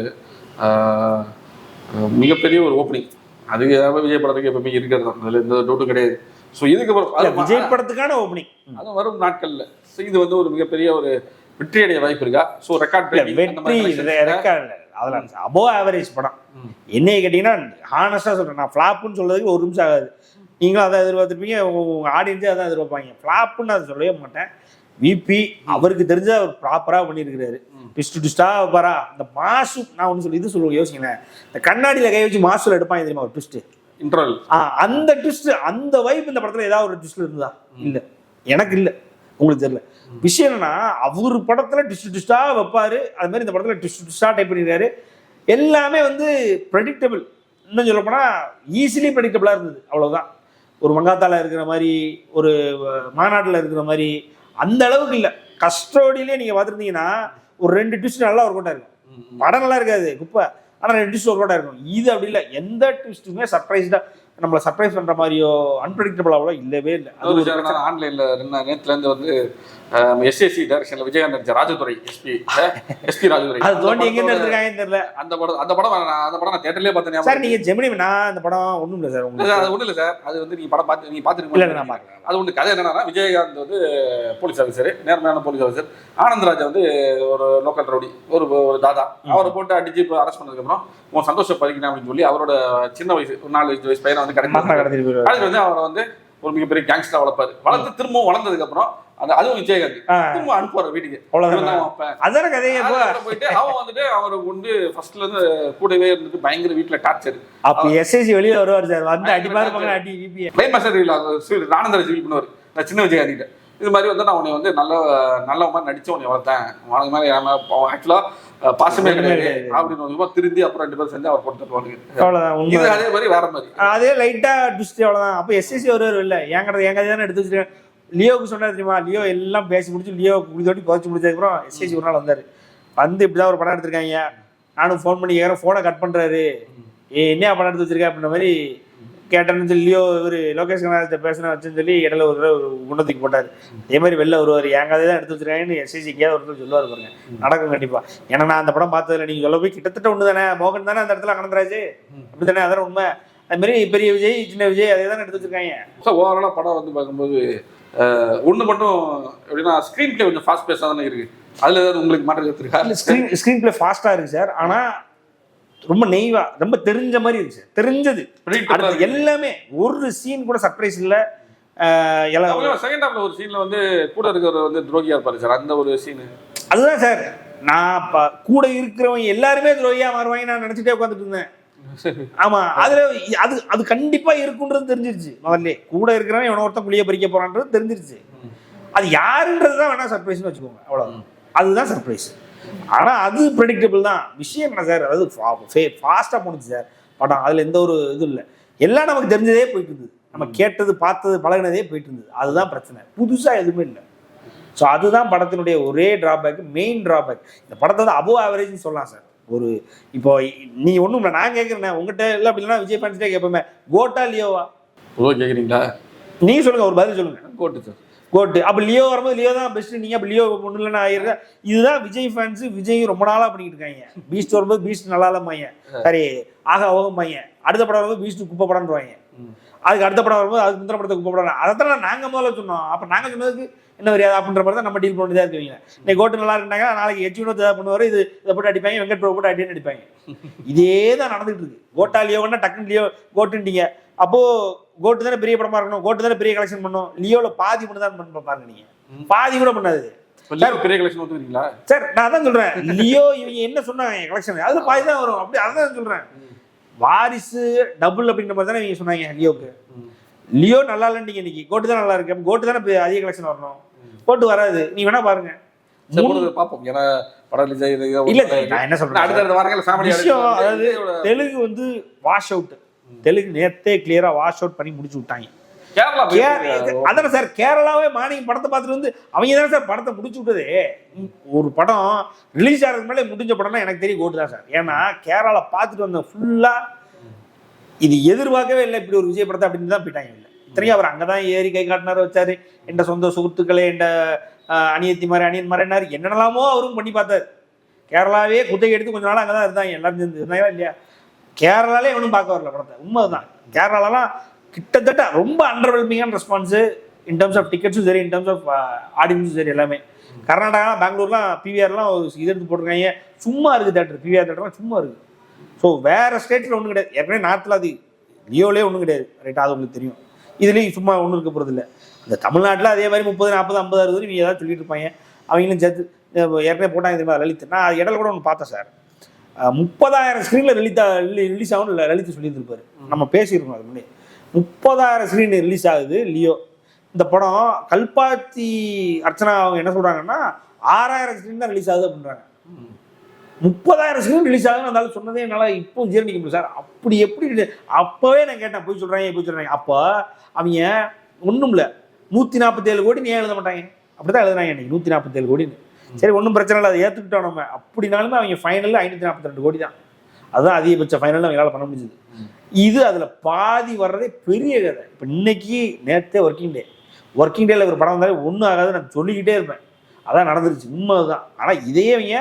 [SPEAKER 2] மிகப்பெரிய ஒரு ஓப்பனிங் அது ஏதாவது விஜய் படத்துக்கு எப்பவுமே இருக்கிறது தான். அதுல எந்த டவுட்டும் கிடையாது. ஸோ இதுக்கு அப்புறம்
[SPEAKER 1] இல்ல,
[SPEAKER 2] அது
[SPEAKER 1] விஜய் படத்துக்கான ஓப்பனிங்
[SPEAKER 2] அது வரும் நாட்கள்ல. ஸோ இது வந்து ஒரு மிகப்பெரிய ஒரு வெற்றி அடைய வாய்ப்பு இருக்கா? ஸோ ரெக்கார்ட்
[SPEAKER 1] வெற்றி ரெக்கார்ட் அதெல்லாம் அபோவ் ஆவரேஜ் படம். என்னைய கேட்டிங்கன்னா ஹானஸ்டாக சொல்கிறேன் நான் ஃப்ளாப்புன்னு சொல்றதுக்கு ஒரு நிமிஷம் ஆகாது. நீங்களும் அதான் எதிர்பார்த்துருப்பீங்க உங்கள் ஆடியன்ஸே அதான் எதிர்பார்ப்பாங்க. ஃப்ளாப்புன்னு அதை சொல்லவே மாட்டேன். விபி அவருக்கு தெரிஞ்ச அவர் ப்ராப்பராக பண்ணியிருக்கிறாரு. ட்விஸ்ட் ட்விஸ்டாக வைப்பாரா இந்த மாசு நான் ஒன்று சொல்லி இது சொல்லுவேன் யோசிங்களேன். இந்த கண்ணாடியில் கை வச்சு மாசுல எடுப்பாங்க தெரியுமா ஒரு ட்விஸ்ட்டு
[SPEAKER 2] இன்டர்வல்
[SPEAKER 1] ஆ அந்த ட்விஸ்ட் அந்த வைப் இந்த படத்துல ஏதாவது ஒரு ட்விஸ்ட் இருந்ததா? இல்ல. எனக்கு இல்ல. உங்களுக்கு தெரியல. விஷயம் என்னன்னா அவர் படத்துல ட்விஸ்ட் ட்விஸ்டா வைப்பாரு. அது மாதிரி இந்த படத்துல ட்விஸ்ட் ட்விஸ்டா டைப் பண்ணிருக்காரு எல்லாமே வந்து ப்ரெடிக்டபிள் இன்னும் சொல்ல போனா ஈஸிலி ப்ரெடிக்டபிளா இருந்தது. அவ்வளவுதான். ஒரு மங்காத்தால இருக்கிற மாதிரி ஒரு மாநாட்டில் இருக்கிற மாதிரி அந்த அளவுக்கு இல்லை. கஸ்டோடியிலே நீங்க பார்த்துருந்தீங்கன்னா ஒரு ரெண்டு ட்விஸ்ட் நல்லா ஒர்க் அவுட் இருக்கும். படம் நல்லா இருக்காது குப்பை. ஆனால் ரெண்டு ட்விஸ்ட் ஒர்க் அவுட் இருக்கும். இது அப்படி இல்லை. எந்த ட்விஸ்ட்டுமே சர்ப்ரைஸ்டாக நம்மளை சர்ப்ரைஸ் பண்ற மாதிரியோ அன்பிரடிக்டபிளாவோ இல்லவே இல்லை. அது
[SPEAKER 2] ஆன்லைன்ல நேத்துல இருந்து வந்து எஸ்எஸ்சி டைரக்ஷன்ல விஜயகாந்த் ராஜதுரை எஸ்பி எஸ்பி ராஜதுரை.
[SPEAKER 1] அது
[SPEAKER 2] அந்த
[SPEAKER 1] தோண்டி எங்கேருந்து
[SPEAKER 2] படத்தோட-
[SPEAKER 1] எடுத்திருக்காங்கன்னு தெரியல.
[SPEAKER 2] அந்த படம் அந்த படம் நான் அந்த படம் நான் தேட்டர்லயே பார்த்தேன்
[SPEAKER 1] சார் நீங்க ஜெமினி நான் இந்த படம் ஒண்ணும் இல்லை சார் உங்களுக்கு
[SPEAKER 2] அது ஒண்ணு இல்ல சார். அது வந்து நீங்க படம் பார்த்து நீங்க
[SPEAKER 1] இல்ல, நான்
[SPEAKER 2] பாத்துருக்கீங்க
[SPEAKER 1] பார்க்கல.
[SPEAKER 2] அது ஒண்ணு கதை என்னன்னா விஜயகாந்த் வந்து போலீஸ் ஆஃபீஸர் நேர்மையான போலீஸ் ஆஃபீஸர் ஆனந்த்ராஜ் வந்து ஒரு லோக்கல் ரவுடி ஒரு ஒரு தாதா. அவரை போட்டு அடிச்சு அரெஸ்ட் பண்ணதுக்கு அப்புறம் உன் சந்தோஷம் பறிக்கணும் அப்படின்னு சொல்லி அவரோட சின்ன வயசு ஒரு நாலு வயசு வயசு பையனை வந்து
[SPEAKER 1] கடத்திட்டு
[SPEAKER 2] வந்து அவரை வந்து ஒரு மிகப்பெரிய கேங்ஸ்டரா வளர்ப்பாரு. வளர்த்து திரும்பவும் வளர்ந்ததுக்கு அப்புறம் அந்த அதுவும் விஜயகாந்த் திரும்ப அனுப்புவார் வீட்டுக்கு.
[SPEAKER 1] அவ்வளவுதான். கதையே
[SPEAKER 2] போயிட்டு அவன் வந்துட்டு அவரை கொண்டு ஃபர்ஸ்ட்ல இருந்து கூடவே இருந்துட்டு பயங்கர வீட்டுல டார்ச்சர்
[SPEAKER 1] அப்ப எஸ்எஸ்சி வெளியில வருவார் சார். வந்து அடிப்பாரு பக்கம் அடி விபி
[SPEAKER 2] கிளைம் மாஸ்டர் ஆனந்தரை ரிவீல் பண்ணுவார். நான் சின்ன விஜயகாந்திட்ட இது மாதிரி வந்து நான் உன்னை வந்து நல்ல நல்ல மாதிரி நடிச்சு உன்னை வளர்த்தேன். உனக்கு மாதிரி ஆக்சுவலா பாசமே கிடையாது. அப்படின்னு விதமா திருந்தி அப்புறம் ரெண்டு பேரும் சேர்ந்து அவர் போட்டு தருவாங்க
[SPEAKER 1] அவ்வளவுதான்
[SPEAKER 2] இது அதே மாதிரி வேற மாதிரி.
[SPEAKER 1] அதே லைட்டா ட்விஸ்ட் அவ்வளவுதான். அப்ப எஸ்எஸ்சி வருவார் இல்ல. என் கடை என் கதை தானே எடுத்து வச்சிருக்கேன். லியோவுக்கு சொன்னா தெரியுமா? லியோ எல்லாம் பேசி முடிச்சு லியோ குடி தோட்டி புதைச்சு முடிச்சதுக்கப்புறம் எஸ்எஸ்சி ஒரு நாள் வந்தாரு. வந்து இப்படிதான் ஒரு படம் எடுத்திருக்காங்க. நானும் ஃபோன் பண்ணி கேட்குறேன் ஃபோனை கட் பண்றாரு. ஏ என்ன படம் எடுத்து வச்சிருக்க அப்படின்ற மாதிரி கேட்டேன்னு சொல்லி லியோ இவர் லோகேஷ் கனகராஜ் பேசின வச்சுன்னு சொல்லி இடையில ஒரு தடவை ஒரு குண்டத்துக்கு போட்டார். அதே மாதிரி வெளில வருவார். என் கதை தான் எடுத்து வச்சிருக்காங்கன்னு எஸ்எஸ்சி கேட்க ஒருத்தர் சொல்லுவார் பாருங்க. நடக்கும் கண்டிப்பா. ஏன்னா நான் அந்த படம் பார்த்ததுல நீங்க சொல்ல போய் கிட்டத்தட்ட ஒன்று தானே. மோகன் தானே அந்த இடத்துல அனந்தராஜ் அப்படி தானே? அதான் உண்மை. அது மாதிரி பெரிய விஜய் சின்ன விஜய் அதே தான் எடுத்து வச்சிருக்காங்க.
[SPEAKER 2] ஸோ ஓவராலாக படம் வந்து பார்க்கும்போது ஒன்று மட்டும் எப்படின்னா ஸ்க்ரீன் பிளே கொஞ்சம் ஃபாஸ்ட் பேஸாக தானே இருக்கு. அதில் ஏதாவது உங்களுக்கு மாற்றம் இருக்கா?
[SPEAKER 1] ஸ்க்ரீன் ஸ்க்ரீன் பிளே ஃபாஸ்ட்டாக இருக்கு சார். ஆனால் ரொம்ப நெய்வா ரொம்ப தெரிஞ்ச மாதிரி இருக்கு சார் தெரிஞ்சது அடுத்து எல்லாமே ஒரு சீன் கூட சர்ப்ரைஸ் இல்லை.
[SPEAKER 2] செகண்ட் ஹாஃப்ல ஒரு சீன்ல வந்து கூட இருக்கிறவர் வந்து துரோகியா இருப்பாரு சார் அந்த ஒரு சீன்
[SPEAKER 1] அதுதான் சார். நான் கூட இருக்கிறவங்க எல்லாருமே துரோகியா மாறுவாங்க நான் நினச்சிட்டே உட்காந்துட்டு இருந்தேன். ஆமா அதுல அது அது கண்டிப்பா இருக்குன்றது தெரிஞ்சிருச்சு. முதல்ல கூட இருக்கிறவன் இவனை ஒருத்தன் புளிய பறிக்க போறான்றது தெரிஞ்சிருச்சு. அது யாருன்றது தான் வேணா சர்ப்ரைஸ்னு வச்சுக்கோங்க அவ்வளவு அதுதான் சர்ப்ரைஸ் ஆனா அது ப்ரெடிக்டபிள் தான். விஷயம் என்ன சார்? அதாவது ஃபாஸ்ட்டாக போணுச்சு சார். படம் அதுல எந்த ஒரு இதுவும் இல்லை. எல்லாம் நமக்கு தெரிஞ்சதே போயிட்டு இருந்தது. நம்ம கேட்டது பார்த்தது பழகினதே போயிட்டு இருந்தது. அதுதான் பிரச்சனை. புதுசா எதுவுமே இல்லை. ஸோ அதுதான் படத்தினுடைய ஒரே டிராபேக் மெயின் டிராபேக் இந்த படத்தை வந்து அபோவ் ஆவரேஜ்னு சொல்லலாம் சார். ஒரு இப்போ நீ ஒன்றும் இல்லை நான் கேட்குறேன் உங்ககிட்ட இல்லை அப்படி இல்லைன்னா விஜய் ஃபேன்ஸ்டே கேட்போமே கோட்டா லியோவா?
[SPEAKER 2] ப்ரோ கேக்குறீங்களா?
[SPEAKER 1] நீங்க சொல்லுங்க ஒரு பதில் சொல்லுங்க.
[SPEAKER 2] GOAT sir.
[SPEAKER 1] கோட்டு. அப்போ லியோ வரும்போது லியோ தான் பெஸ்ட் நீங்க அப்போ லியோ ஒன்றும் இல்லைன்னா ஆயிருக்க இதுதான் விஜய் ஃபேன்ஸ் விஜய் ரொம்ப நாளா பண்ணிட்டு இருக்காங்க. பீஸ்ட் வரும்போது பீஸ்ட் நல்லா இல்லைம்பாங்க சரி ஆக ஓகம்பாங்க அடுத்த படம் வரும்போது பீஸ்ட் குப்பை படம்ன்றாங்க அதுக்கு அடுத்த படம் வரும்போது அதுக்கு முந்தின படத்தை குப்பை படம். அதைத்தான் நாங்க முதல்ல சொன்னோம். அப்போ நாங்க சொன்னதுக்கு என்ன வரியாது அப்படின்ற மாதிரி தான் நம்ம டீல் பண்ணிதான் இருக்கீங்க இன்னைக்கு கோட்டு நல்லா இருந்தாங்க நாளைக்கு எச்சி வினோத் ஏதாவது பண்ணுவார் இது இதை போட்டு அடிப்பாங்க வெங்கட் பிரபு போட்டு அடின்னு அடிப்பாங்க. இதே தான் நடந்துட்டு இருக்கு. கோட்டா லியோன்னா டக்குன்னு லியோ கோட்டுன்ட்டீங்க. அப்போ கோட்டு தானே பெரிய படமா இருக்கணும்? கோட்டு தானே பெரிய கலெக்ஷன் பண்ணும் லியோல பாதி மட்டும் தான் பண்ண பாருங்க நீங்க. பாதி கூட பண்ணாது.
[SPEAKER 2] பெரிய கலெக்ஷன் ஒத்துக்கிறீங்களா
[SPEAKER 1] சார் நான் அதான் சொல்றேன். லியோ இவங்க என்ன சொன்னாங்க கலெக்ஷன் அதுல பாதி தான் வரும். அப்படி அதான் சொல்றேன். வாரிசு டபுள் அப்படின்ற மாதிரி தானே இவங்க சொன்னாங்க லியோக்கு. லியோ நல்லா இல்லைன்னு இன்னைக்கு. கோட்டு தான் நல்லா இருக்கு. கோட்டு தானே அதிக கலெக்ஷன் வரணும். கோட்டு வராது. நீ வேணா பாருங்க.
[SPEAKER 2] பார்ப்போம். ஏன்னா படம்
[SPEAKER 1] இல்ல நான் என்ன சொல்றேன்?
[SPEAKER 2] அடுத்த வாரங்கள்
[SPEAKER 1] தெலுங்கு வந்து வாஷ் அவுட் தெலுங்கு நேத்தே கிளியரா வாஷ் அவுட் பண்ணி முடிச்சு விட்டாங்க.
[SPEAKER 2] கேரளா
[SPEAKER 1] அதானே சார் கேரளாவே மார்னிங் படத்தை பார்த்துட்டு வந்து அவங்க தானே சார் படத்தை முடிச்சு விட்டதே. ஒரு படம் ரிலீஸ் ஆகிறதுக்கு முன்னாடி முடிஞ்ச படம்னா எனக்கு தெரியும் கோட்டு தான் சார். ஏன்னா கேரளால பார்த்துட்டு வந்த ஃபுல்லா இது எதிர்பார்க்கவே இல்லை இப்படி ஒரு விஜய் படத்தை அப்படின்னு தான் போயிட்டாங்க இல்லை இத்தனையும் அவர் அங்கே தான் ஏறி கை காட்டினார் வச்சாரு. என்ற சொந்த சுகத்துக்களே என்ற அணியத்தி மாதிரி அணியன் மாதிரி என்னென்னலாமோ அவரும் பண்ணி பார்த்தாரு. கேரளாவே குத்தகை எடுத்து கொஞ்ச நாள் அங்கே தான் இருந்தாங்க. எல்லாரும் இருந்தாங்களா இல்லையா? கேரளாலே எவனும் பார்க்க வரல படத்தை. உண்மை தான் கேரளாலாம் கிட்டத்தட்ட ரொம்ப அண்டர்வெல்மிங்கான ரெஸ்பான்ஸு இன் டர்ம்ஸ் ஆஃப் டிக்கெட்ஸும் சரி இன் டர்ம்ஸ் ஆஃப் ஆடியன்ஸும் சரி எல்லாமே. கர்நாடகா பெங்களூர்லாம் பிவிஆர்லாம் ஒரு இது எடுத்து போட்டிருக்காங்க. சும்மா இருக்குது தேட்டர் பிவிஆர் தேட்டர்லாம் சும்மா இருக்குது. ஸோ வேற ஸ்டேட்டில் ஒன்றும் கிடையாது. ஏற்கனவே நார்த்தில் அது லியோலே ஒன்றும் கிடையாது. ரைட்டாக அது உங்களுக்கு தெரியும். இதுலேயும் சும்மா ஒன்றும் இருக்க போகிறது இல்லை. இந்த தமிழ்நாட்டில் அதே மாதிரி முப்பது நாற்பது ஐம்பது அறுபது நீங்கள் ஏதாவது சொல்லிட்டு இருப்பாங்க. அவங்களும் சேர்த்து ஏற்கனவே போட்டாங்க தெரியுமா லலித். நான் அது இடையில கூட ஒன்று பார்த்தேன் சார். முப்பதாயிரம் ஸ்க்ரீனில் ரிலீத்தா ரிலீஸ் ஆகும் லலித் சொல்லியிருந்திருப்பாரு. நம்ம பேசியிருக்கோம் அது முன்னாடி முப்பதாயிரம் ஸ்க்ரீன் ரிலீஸ் ஆகுது லியோ. இந்த படம் கல்பாத்தி அர்ச்சனா அவங்க என்ன சொல்றாங்கன்னா ஆறாயிரம் ஸ்க்ரீன் தான் ரிலீஸ் ஆகுது அப்படின்றாங்க. முப்பதாயிரம் ஸ்க்ரீன் ரிலீஸ் ஆகுதுன்னு இருந்தாலும் சொன்னதே என்னால் இப்போ ஜீரணிக்க முடியும் சார் அப்படி எப்படி அப்போவே நான் கேட்டேன் போய் சொல்கிறாங்க போய் சொல்கிறாங்க அப்போ அவங்க ஒன்றும் இல்லை நூற்றி நாற்பத்தேழு கோடி நீ எழுத மாட்டாங்க? அப்படி தான் எழுதுறாங்க இன்னைக்கு நூற்றி நாற்பத்தேழு கோடின்னு. சரி ஒன்றும் பிரச்சனை இல்லை அதை ஏற்றுக்கிட்டோம் நம்ம. அப்படினாலுமே அவங்க ஃபைனலில் ஐநூற்றி நாற்பத்தி ரெண்டு கோடி தான். அதுதான் அதிகபட்ச ஃபைனல் அவங்களால பண்ண முடிஞ்சது. இது அதில் பாதி வர்றதே பெரிய கதை. இப்போ இன்னைக்கு நேற்றே ஒர்க்கிங் டே ஒர்க்கிங் டேல ஒரு படம் வந்தாலே ஒன்றும் ஆகாது நான் சொல்லிக்கிட்டே இருப்பேன். அதான் நடந்துருச்சு உண்மை அதுதான் ஆனால் இதையே அவங்க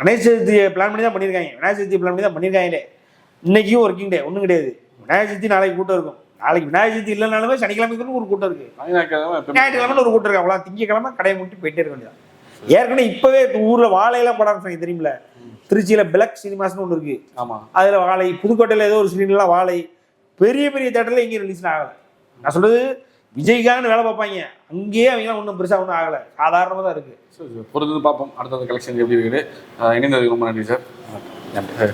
[SPEAKER 1] கணேச சதுர்த்தியை பிளான் பண்ணி தான் பண்ணியிருக்காங்க. விநாயகர் சதுர்த்தி பிளான் பண்ணி தான் பண்ணியிருக்காங்களே. இன்னைக்கும் ஒர்க்கிங் டே ஒன்றும் கிடையாது. விநாயகர் சதுர்த்தி நாளைக்கு கூட்டம் இருக்கும். நாளைக்கு விநாயகர் சதுர்த்தி இல்லைனாலுமே சனிக்கிழமைக்கு ஒரு கூட்டம் இருக்கு. ஞாயிற்றுக்கிழமை ஒரு கூட்டம் இருக்கு. அவ்வளோ திங்கக்கிழமை கடையை மூட்டி போயிட்டே இருக்க வேண்டியதான் ஏற்கனவே இப்பவே ஊர்ல வாழையெல்லாம் போட ஆரம்பிச்சாங்க தெரியுமில? திருச்சியில பிளக் சினிமாஸ்னு ஒன்று இருக்கு.
[SPEAKER 2] ஆமா.
[SPEAKER 1] அதுல வாழை புதுக்கோட்டையில ஏதோ ஒரு ஸ்க்ரீன்லாம் வாழை. பெரிய பெரிய தேட்டர்ல எங்கேயும் ரிலீஸ் ஆகலை. நான் சொல்றது விஜய்க்காகனு வேலை பார்ப்பாங்க. அங்கேயே அவங்க ஒன்றும் பெருசா ஒன்றும் ஆகலை. சாதாரணமாக தான் இருக்கு.
[SPEAKER 2] பொறுத்து பார்ப்போம். அடுத்தது கலெக்ஷன் எப்படி இருக்குது? இணைந்ததுக்கு ரொம்ப நன்றி சார் நன்றி.